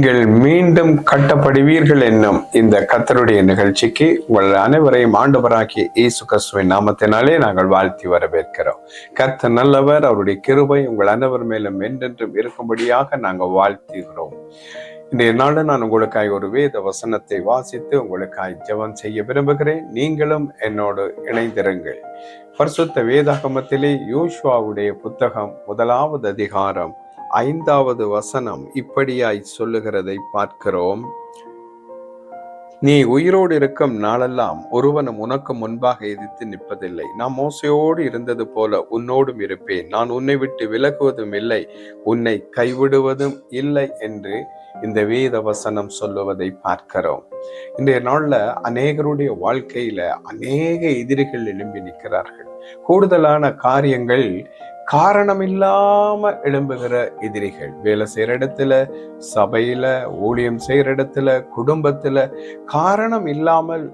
நீங்கள் மீண்டும் கட்டப்படுவீர்கள் என்னும் இந்த கத்தருடைய நிகழ்ச்சிக்கு உங்கள் அனைவரையும் ஆண்டவராகிய இயேசு கிறிஸ்துவின் நாமத்தினாலே நாங்கள் வாழ்த்தி வரவேற்கிறோம். கர்த்தர் நல்லவர் அவருடைய கிருபை உங்கள் அனைவர் மேலும் என்றென்றும் இருக்கும்படியாக நாங்கள் வாழ்த்துகிறோம். இன்றைய நாடு நான் உங்களுக்காய் ஒரு வேத வசனத்தை வாசித்து உங்களுக்காய் ஜெபம் செய்ய விரும்புகிறேன். நீங்களும் என்னோடு இணைந்திருங்கள். பரிசுத்த வேதாகமத்திலே யோசுவாவுடைய புத்தகம் முதலாவது அதிகாரம் ஐந்தாவது வசனம் இப்படியாய் சொல்லுகிறதை பார்க்கிறோம். நீ உயிரோடு இருக்கும் நாளெல்லாம் ஒருவனும் உனக்கு முன்பாக எதிர்த்து நிற்பதில்லை. நான் மோசையோடு இருந்தது போல உன்னோடும் இருப்பேன். நான் உன்னை விட்டு விலகுவதும் இல்லை. உன்னை கைவிடுவதும் இல்லை என்று இந்த வேத வசனம் சொல்லுவதை பார்க்கிறோம். இன்றைய நாள்ல அநேகருடைய வாழ்க்கையில அநேக எதிரிகள் எழும்பி நிற்கிறார்கள். கூடுதலான காரியங்கள் காரணம் இல்லாம எழும்புகிற எதிரிகள். வேலை செய்யற இடத்துல சபையில ஊழியம் செய்யற இடத்துல குடும்பத்துல காரணம் இல்லாமல்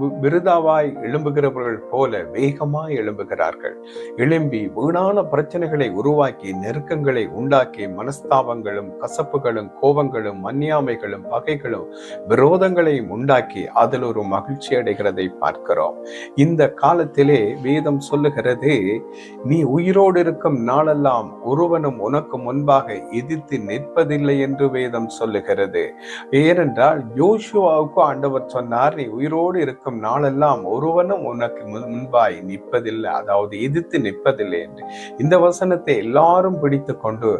விருதாவாய் எழும்புகிறவர்கள் போல வேகமாய் எழும்புகிறார்கள். எழும்பி வீணான பிரச்சனைகளை உருவாக்கி நெருக்கங்களை உண்டாக்கி மனஸ்தாபங்களும் கசப்புகளும் கோபங்களும் மன்னியாமைகளும் பகைகளும் விரோதங்களையும் உண்டாக்கி அதில் ஒரு மகிழ்ச்சி அடைகிறதை பார்க்கிறோம். இந்த காலத்திலே வேதம் சொல்லுகிறது நீ உயிரோடு இருக்கும் நாளெல்லாம் ஒருவனும் உனக்கு முன்பாக எதிர்த்து நிற்பதில்லை என்று வேதம் சொல்லுகிறது. ஏனென்றால் யோசுவாவுக்கு ஆண்டவர் சொன்னார் நீ உயிரோடு இருக்கும் நாளெல்லாம் ஒருவனும் உனக்கு முன்பாய் நிற்பதில்லை. அதாவது எதிர்த்து நிற்பதில்லை என்று. இந்த வசனத்தை எல்லாரும் பிடித்து கொண்டு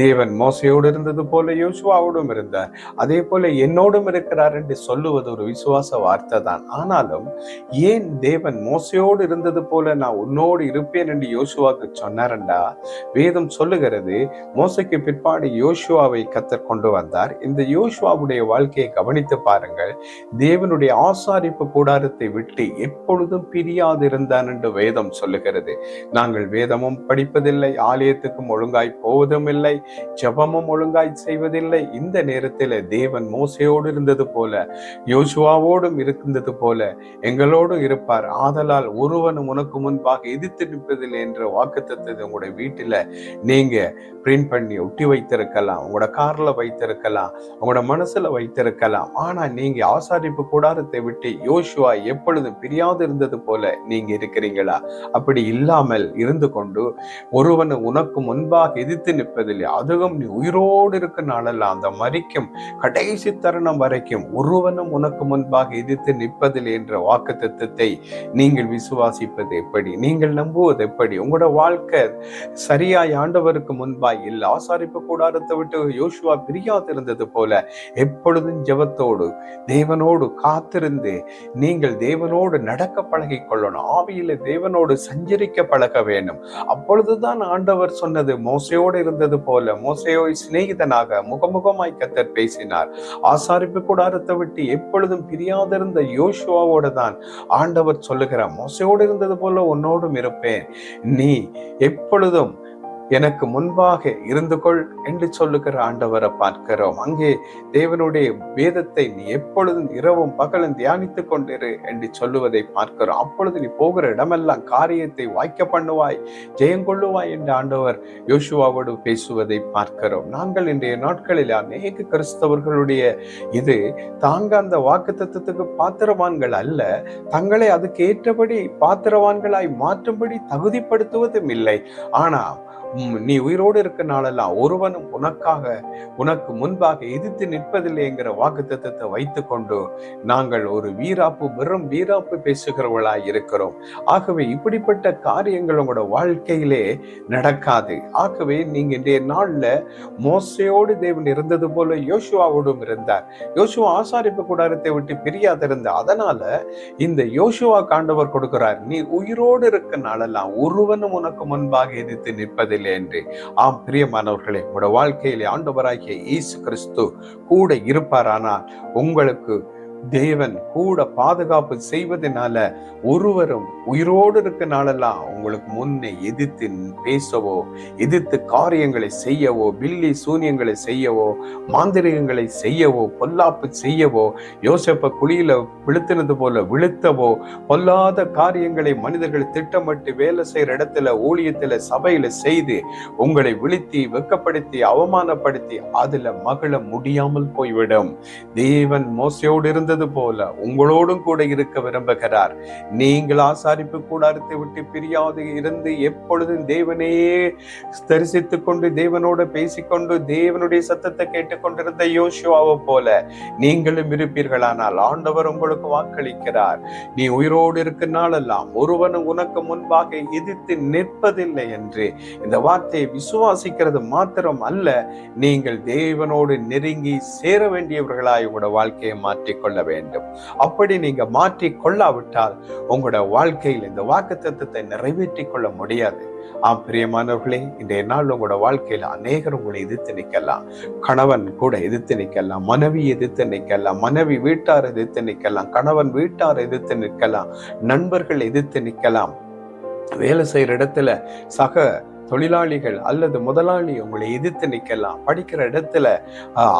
தேவன் மோசையோடு இருந்தது போல யோசுவாவோடும் இருந்தார். அதே போல என்னோடும் இருக்கிறார் என்று சொல்லுவது ஒரு விசுவாச வார்த்தை தான். ஆனாலும் ஏன் தேவன் மோசையோடு இருந்தது போல நான் உன்னோடு இருப்பேன் என்று யோசுவாக்கு சொன்னாரண்டா? வேதம் சொல்லுகிறது மோசைக்கு பிற்பாடு யோசுவாவை கத்தர் கொண்டு வந்தார். இந்த யோசுவாவுடைய வாழ்க்கையை கவனித்து பாருங்கள். தேவனுடைய ஆசாரிப்பு கூட கூடாரத்தை விட்டு எப்பொழுதும் பிரியாதிருந்தான் என்று வேதம் சொல்லுகிறது. நாங்கள் வேதமும் படிப்பதில்லை ஆலயத்துக்கும் ஒழுங்காய் போவதும் இல்லை ஜெபமும் ஒழுங்காய் செய்வதில்லை. இந்த நேரத்தில் தேவன் மோசையோடு இருந்தது போல யோசுவாவோடும் இருந்தது போல எங்களோடும் இருப்பார். ஆதலால் ஒருவனும் உனக்கு முன்பாக எதிர்த்து நிற்பதில்லை என்ற வாக்குத்தத்தை உங்களுடைய வீட்டில். நீங்க பிரிண்ட் பண்ணி ஒட்டி வைத்திருக்கலாம் உங்களோட கார்ல வைத்திருக்கலாம் உங்களோட மனசுல வைத்திருக்கலாம். ஆனா நீங்க ஆசாரிப்பு கூடாரத்தை விட்டு யோசுவா எப்பொழுதும் பிரியாது இருந்தது போல நீங்க இருக்கிறீங்களா? அப்படி இல்லாமல் இருந்து கொண்டு ஒருவன் உனக்கு முன்பாக எதிர்த்து நிற்பதில்லை. அதுவும் நீ உயிரோடு இருக்க நாளெல்லாம் அந்த மறிக்கும் கடைசி தருணம் வரைக்கும் ஒருவனும் உனக்கு முன்பாக எதிர்த்து நிற்பதில்லை என்ற வாக்கு தத்துவத்தை நீங்கள் விசுவாசிப்பது எப்படி? நீங்கள் நம்புவது எப்படி? உங்களோட வாழ்க்கை சரியாய் ஆண்டவருக்கு முன்பாய் இல்லை. ஆசாரிப்பு கூடாரத்தை விட்டு யோசுவா பிரியாதிருந்தது போல எப்பொழுதும் ஜெபத்தோடு தேவனோடு காத்திருந்து நீங்கள் தேவனோடு நடக்க பழகிக் கொள்ளணும். ஆவியில தேவனோடு சஞ்சரிக்க பழக வேண்டும். அப்பொழுதுதான் ஆண்டவர் சொன்னது மோசையோடு இருந்தது போல மோசையோய் சிநேகிதனாக முகமுகமாய் கத்தர் பேசினார். ஆசாரிப்பு கூடாரத்தை விட்டு எப்பொழுதும் பிரியாதிருந்த யோசுவாவோடு தான் ஆண்டவர் சொல்லுகிறார். மோசையோடு இருந்தது போல உன்னோடும் இருப்பேன். நீ எப்பொழுதும் எனக்கு முன்பாக இருந்து கொள் என்று சொல்லுகிற ஆண்டவரை பார்க்கிறோம். அங்கே தேவனுடைய வேதத்தை நீ எப்பொழுதும் இரவும் பகலும் தியானித்துக் கொண்டிரு என்று சொல்லுவதை பார்க்கிறோம். அப்பொழுது நீ போகிற இடமெல்லாம் காரியத்தை வாய்க்க பண்ணுவாய் ஜெயங்கொள்ளுவாய் என்று ஆண்டவர் யோசுவாவோடு பேசுவதை பார்க்கிறோம். நாங்கள் இன்றைய நாட்களில் அநேக கிறிஸ்தவர்களுடைய இது தாங்க அந்த வாக்கு தத்துவத்துக்கு பாத்திரவான்கள் அல்ல. தங்களை அதுக்கு ஏற்றபடி பாத்திரவான்களாய் மாற்றும்படி தகுதிப்படுத்துவதும் இல்லை. ஆனா நீ உயிரோடு இருக்க நாளெல்லாம் ஒருவனும் உனக்காக உனக்கு முன்பாக எதிர்த்து நிற்பதில்லைங்கிற வாக்கு தத்துவத்தை வைத்துக்கொண்டு நாங்கள் ஒரு வீராப்பு வெறும் வீராப்பு பேசுகிறவர்களாய் இருக்கிறோம். ஆகவே இப்படிப்பட்ட காரியங்கள் உங்களோட வாழ்க்கையிலே நடக்காது. ஆகவே நீங்க இன்றைய நாள்ல மோசையோடு தேவன் இருந்தது போல யோசுவாவோடும் இருந்தார். யோசுவா ஆசாரிப்பு கூடாரத்தை விட்டு பிரியாதிருந்த அதனால இந்த யோசுவா காண்டவர் கொடுக்கிறார். நீ உயிரோடு இருக்க நாளெல்லாம் ஒருவனும் உனக்கு முன்பாக எதிர்த்து நிற்பதில்லை. என்று. ஆம் பிரியமானவர்களே உங்களோட வாழ்க்கையிலே ஆண்டவராகிய இயேசு கிறிஸ்து கூட இருப்பாரானால் உங்களுக்கு தேவன் கூட பாதுகாப்பு செய்வதனால ஒருவரும் உயிரோடு இருக்க நாளெல்லாம் உங்களுக்கு முன்னே எதிர்த்து பேசவோ எதிர்த்து காரியங்களை செய்யவோ பில்லி சூனியங்களை செய்யவோ மாந்திரிகங்களை செய்யவோ பொல்லாப்பு செய்யவோ யோசப்ப குழியில விழுத்தினது போல விழுத்தவோ பொல்லாத காரியங்களை மனிதர்கள் திட்டமிட்டு வேலை செய்யற இடத்துல ஊழியத்துல சபையில செய்து உங்களை விழுத்தி வெக்கப்படுத்தி அவமானப்படுத்தி அதுல மகள முடியாமல் போய்விடும். தேவன் மோசையோடு இருந்தது போல உங்களோடும் கூட இருக்க விரும்புகிறார். நீங்கள் ஆசாரிப்பு கூடாரத்தை விட்டு பிரியாது இருந்து எப்பொழுதும் தேவனையே தரிசித்துக் கொண்டு தேவனோட பேசிக்கொண்டு தேவனுடைய சத்தத்தை கேட்டுக்கொண்டிருந்த யோசுவாவை போல நீங்களும் இருப்பீர்களானால் ஆண்டவர் உங்களுக்கு வாக்களிக்கிறார். நீ உயிரோடு இருக்க நாளெல்லாம் ஒருவனும் உனக்கு முன்பாக எதிர்த்து நிற்பதில்லை என்று இந்த வார்த்தையை விசுவாசிக்கிறது மாத்திரம் அல்ல நீங்கள் தேவனோடு நெருங்கி சேர வேண்டியவர்களாய் உங்களோட வாழ்க்கையை மாற்றிக்கொள்ள வேண்டும். அப்படி நீங்க மாற்றி கொள்ளாவிட்டால் உங்களோட வாழ்க்கையில் இந்த வாக்கு தத்துவத்தை நிறைவேற்றிக் கொள்ள முடியாது. ஆம் பிரியமானவர்களே இன்றைய நாள் உங்களோட வாழ்க்கையில அநேகர் உங்களை எதிர்த்து நிற்கலாம். கணவன் கூட எதிர்த்து நிற்கலாம். மனைவி எதிர்த்து நிற்கலாம். மனைவி வீட்டார் எதிர்த்து நிற்கலாம். கணவன் வீட்டார் எதிர்த்து நிற்கலாம். நண்பர்கள் எதிர்த்து நிற்கலாம். வேலை செய்கிற இடத்துல சக தொழிலாளிகள் அல்லது முதலாளி உங்களை எதிர்த்து நிற்கலாம் படிக்கிற இடத்துல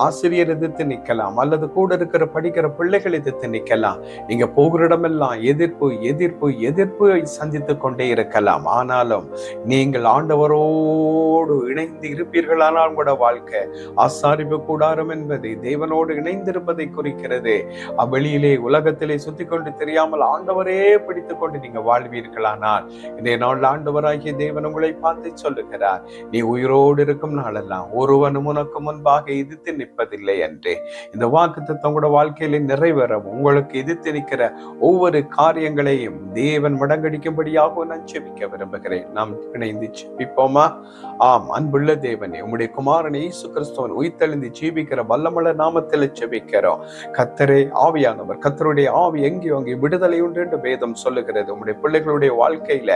ஆசிரியர் எதிர்த்து நிற்கலாம் அல்லது கூட இருக்கிற படிக்கிற பிள்ளைகள் எதிர்த்து நிற்கலாம். நீங்க போகிற இடமெல்லாம் எதிர்ப்பு எதிர்ப்பு எதிர்ப்பு சந்தித்து கொண்டே இருக்கலாம். ஆனாலும் நீங்கள் ஆண்டவரோடு இணைந்து இருப்பீர்களானால் உங்களோட வாழ்க்கை ஆசாரிப்பு கூடாரம் என்பது தேவனோடு இணைந்திருப்பதை குறிக்கிறது. வெளியிலே உலகத்திலே சுத்தி கொண்டு தெரியாமல் ஆண்டவரே பிடித்துக்கொண்டு நீங்க வாழ்வீர்களானால் இதே நாள் ஆண்டவராகிய தேவன் உங்களை பார்த்து சொல்லுகிறார் நீ உயிரோடு இருக்கும் நாளெல்லாம் ஒருவனும் உனக்கு முன்பாக எதிர்த்து நிற்பதில்லை என்று இந்த வாக்கு தத்தோட வாழ்க்கையில நிறைவேற உங்களுக்கு எதிர்த்து நிற்கிற ஒவ்வொரு காரியங்களையும் தேவன் மடங்கடிக்கும்படியாக நான் செபிக்க விரும்புகிறேன். நாம் இணைந்து செபிப்போமா ஆம் அன்புள்ள தேவனே உம்முடைய குமாரன் இயேசு கிறிஸ்துவன் உயிர்த்தெழுந்து ஜீவிக்கிற வல்லமல நாமத்தில் செபிக்கிறோம் கத்தரே ஆவியானவர் கத்தருடைய ஆவி எங்கே அங்கே விடுதலை உண்டு என்று வேதம் சொல்லுகிறது. உம்முடைய பிள்ளைகளுடைய வாழ்க்கையில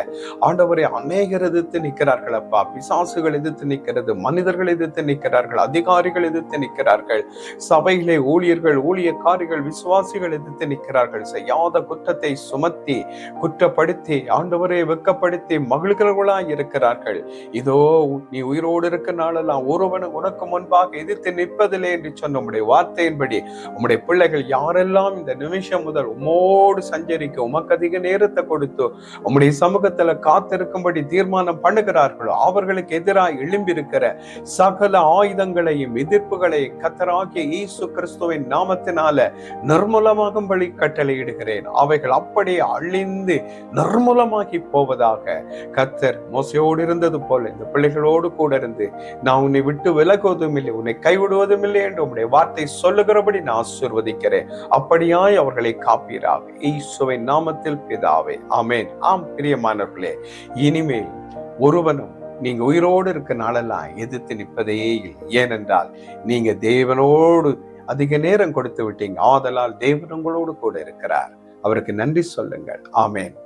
ஆண்டவரை அநேகர் நிற்கிறார்கள். நிற்கிறார்கள் அப்பா பிசாசுகள் எதிர்த்து நிற்கிறது மனிதர்கள் எதிர்த்து நிற்கிறார்கள் அதிகாரிகள் எதிர்த்து நிற்கிறார்கள் சபையிலே ஊழியர்கள் ஊழியக்காரிகள் விசுவாசிகள் எதிர்த்து நிற்கிறார்கள். செய்யாத குற்றத்தை சுமத்தி குற்றப்படுத்தி ஆண்டவரை வெக்கப்படுத்தி மகிழ்கிறவர்களாய் இருக்கிறார்கள். இதோ நீ உயிரோடு இருக்க நாளெல்லாம் ஒருவன் உனக்கு முன்பாக எதிர்த்து நிற்பதில்லை என்று சொன்ன உம்முடைய வார்த்தையின்படி உம்முடைய பிள்ளைகள் யாரெல்லாம் இந்த நிமிஷம் முதல் உமோடு சஞ்சரிக்க உமக்கு அதிக நேரத்தை கொடுத்து உம்முடைய சமூகத்துல காத்திருக்கும்படி தீர்மானம் பண்ணுகிறார்கள் அவர்களுக்கு எதிராக எழும்பியிருக்கிற சகல ஆயுதங்களையும் எதிர்ப்புகளையும் கத்தராகிய இயேசு கிறிஸ்துவின் நாமத்தினால நிர்மூலமாகும்படி கட்டளையிடுகிறேன். அவைகள் அப்படியே அழிந்து நிர்மூலமாகி போவதாக கத்தர் மோசையோடு இருந்தது போல இந்த பிள்ளைகளோடு கூட இருந்து நான் உன்னை விட்டு விலகுவதும் இல்லை உன்னை கைவிடுவதும் இல்லை என்று உன்னுடைய வார்த்தை சொல்லுகிறபடி நான் ஆசிர்வதிக்கிறேன். அப்படியாய் அவர்களை காப்பீராக. ஈசுவின் நாமத்தில் பிதாவே ஆமேன். ஆம் பிரியமானவர்களே இனிமேல் ஒருவனும் நீங்க உயிரோடு இருக்க நாளெல்லாம் எதிர்த்து நிற்பதே இல்லை. ஏனென்றால் நீங்க தேவனோடு அதிக நேரம் கொடுத்து விட்டீங்க. ஆதலால் தேவன் உங்களோடு கூட இருக்கிறார். அவருக்கு நன்றி சொல்லுங்கள். ஆமேன்.